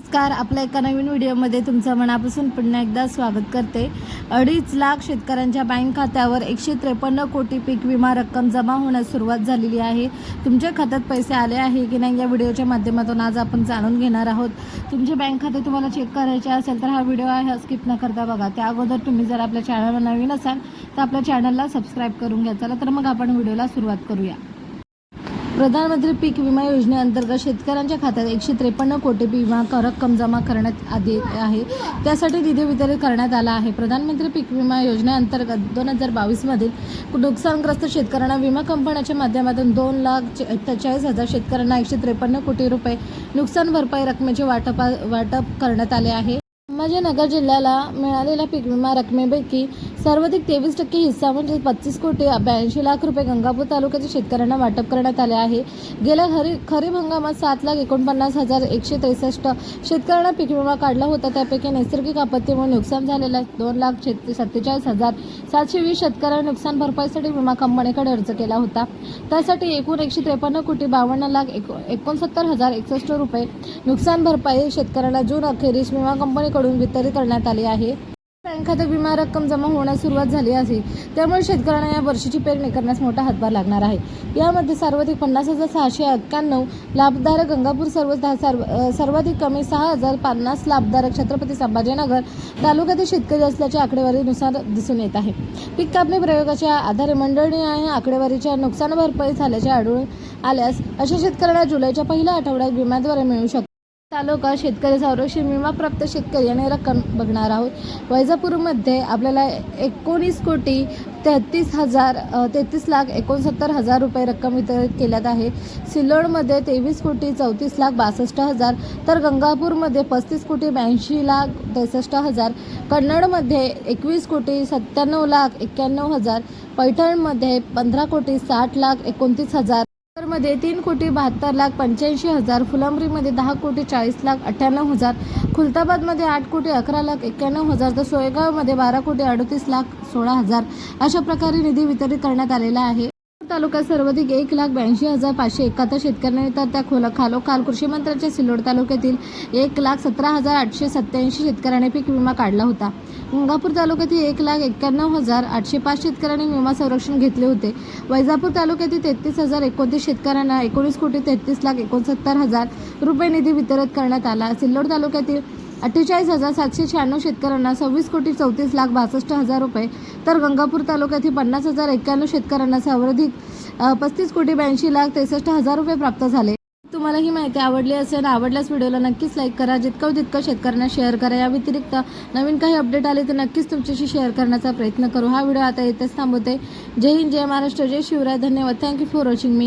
नमस्कार. आपल्या एका नवीन व्हिडिओमध्ये तुमचं मनापासून पुन्हा एकदा स्वागत करते. अडीच लाख शेतकऱ्यांच्या बँक खात्यावर एकशे त्रेपन्न कोटी पीक विमा रक्कम जमा होण्यास सुरुवात झालेली आहे. तुमच्या खात्यात पैसे आले आहे की नाही या व्हिडिओच्या माध्यमातून आज आपण जाणून घेणार आहोत. तुमचे बँक खाते तुम्हाला चेक करायचे असेल तर हा व्हिडिओ आहे स्किप न करता बघा. त्या अगोदर तुम्ही जर आपल्या चॅनलवर नवीन असाल तर आपल्या चॅनलला सबस्क्राईब करून घ्या. चला तर मग आपण व्हिडिओला सुरुवात करूया. प्रधानमंत्री पीक विमा योजनेअंतर्गत शेतकऱ्यांच्या खात्यात एकशे त्रेपन्न कोटी विमा रक्कम जमा करण्यात आली आहे. त्यासाठी निधी वितरित करण्यात आला आहे. प्रधानमंत्री पीक विमा योजनेअंतर्गत दोन हजार बावीसमधील नुकसानग्रस्त शेतकऱ्यांना विमा कंपन्याच्या माध्यमातून दोन लाख सत्तेचाळीस हजार शेतकऱ्यांना एकशे त्रेपन्न कोटी रुपये नुकसान भरपाई रकमेचे वाटप वाटप करण्यात आले आहे. संभाजीनगर जिल्ह्याला मिळालेल्या पीक विमा रकमेपैकी सर्वाधिक तेवीस टक्के हिस्सा म्हणजे पस्तीस कोटी ब्याऐंशी लाख रुपये गंगापूर तालुक्यातील शेतकऱ्यांना वाटप करण्यात आले आहे. गेल्या खरी खरीप हंगामात सात लाख एकोणपन्नास हजार एकशे त्रेसष्ट शेतकऱ्यांना पीक विमा काढला होता. त्यापैकी नैसर्गिक आपत्तीमुळे नुकसान झालेल्या दोन लाख शेत सत्तेचाळीस हजार सातशे वीस शेतकऱ्यांनी नुकसान भरपाईसाठी विमा कंपनीकडे अर्ज केला होता. त्यासाठी एकूण एकशे त्रेपन्न कोटी बावन्न लाख एको एकोणसत्तर हजार एकसष्ट रुपये नुकसान भरपाई शेतकऱ्यांना जून अखेरीस विमा कंपनीकडून वितरित करण्यात आली आहे. बँक खात्यात विमा रक्कम जमा होण्यास सुरुवात झाली आहे. त्यामुळे शेतकऱ्यांना या वर्षीची पेरणी करण्यास मोठा हातभार लागणार आहे. यामध्ये सर्वाधिक पन्नास हजार सहाशे एक्क्याण्णव लाभधारक गंगापूर सर्व सर्व सर्वाधिक कमी सहा हजार पन्नास लाभधारक छत्रपती संभाजीनगर तालुक्यातील शेतकरी असल्याच्या आकडेवारीनुसार दिसून येत आहे. पीक कापणी प्रयोगाच्या आधारे मंडळी आहे आकडेवारीच्या नुकसान भरपाई झाल्याचे आढळून आल्यास अशा शेतकऱ्यांना जुलैच्या पहिल्या आठवड्यात विम्याद्वारे मिळू शकतो तालुका शेतकरी संरक्षण विमा प्राप्त शेतकरी आणि रक्कम बघणार आहोत. वैजापूरमध्ये आपल्याला एकोणीस कोटी तेहतीस हजार तेहतीस लाख एकोणसत्तर हजार रुपये रक्कम वितरित केल्यात आहे. सिल्लोडमध्ये तेवीस कोटी चौतीस लाख बासष्ट हजार तर गंगापूरमध्ये पस्तीस कोटी ब्याऐंशी लाख त्रेसष्ट हजार कन्नडमध्ये एकवीस कोटी सत्त्याण्णव लाख एक्क्याण्णव हजार पैठणमध्ये पंधरा कोटी साठ लाख एकोणतीस हजार मध्ये तीन कोटी बहात्तर लाख पंच्याऐंशी हजार फुलंब्रीमध्ये दहा कोटी चाळीस लाख अठ्ठ्याण्णव हजार खुलताबादमध्ये आठ कोटी अकरा लाख एक्क्याण्णव हजार तर सोयगावमध्ये बारा कोटी अडतीस लाख सोळा हजार अशा प्रकारे निधी वितरित करण्यात आलेला आहे. तालुक्यात सर्वाधिक एक लाख ब्याऐंशी हजार पाचशे एकाहत्तर शेतकऱ्यांनी तर त्या खोला खालोखाल कृषी मंत्र्यांच्या सिल्लोड तालुक्यातील एक लाख सतरा हजार आठशे सत्त्याऐंशी शेतकऱ्यांनी पीक विमा काढला होता. गंगापूर तालुक्यातील एक लाख एक्क्याण्णव हजार आठशे पाच शेतकऱ्यांनी विमा संरक्षण घेतले होते. वैजापूर तालुक्यातील तेहतीस हजार एकोणतीस शेतकऱ्यांना एकोणीस कोटी तेहतीस लाख एकोणसत्तर हजार रुपये निधी वितरित करण्यात आला. सिल्लोड तालुक्यातील अठ्ठेचाळीस हजार सातशे शहाण्णव शेतकऱ्यांना सव्वीस कोटी चौतीस लाख बासष्ट हजार रुपये. तर गंगापूर तालुक्यातील पन्नास हजार एक्क्याण्णव शेतकऱ्यांना सर्वाधिक पस्तीस कोटी ब्याऐंशी लाख त्रेसष्ट हजार रुपये प्राप्त झाले. तुम्हाला ही माहिती आवडली असेल आवडल्यास व्हिडिओला नक्कीच लाईक करा. जितकं तितकं शेतकऱ्यांना शेअर करा. या व्यतिरिक्त नवीन काही अपडेट आले तर नक्कीच तुमच्याशी शेअर करण्याचा प्रयत्न करू. हा व्हिडिओ आता येथेच थांबवते. जय हिंद जय महाराष्ट्र जय शिवराय. धन्यवाद. Thank you for watching me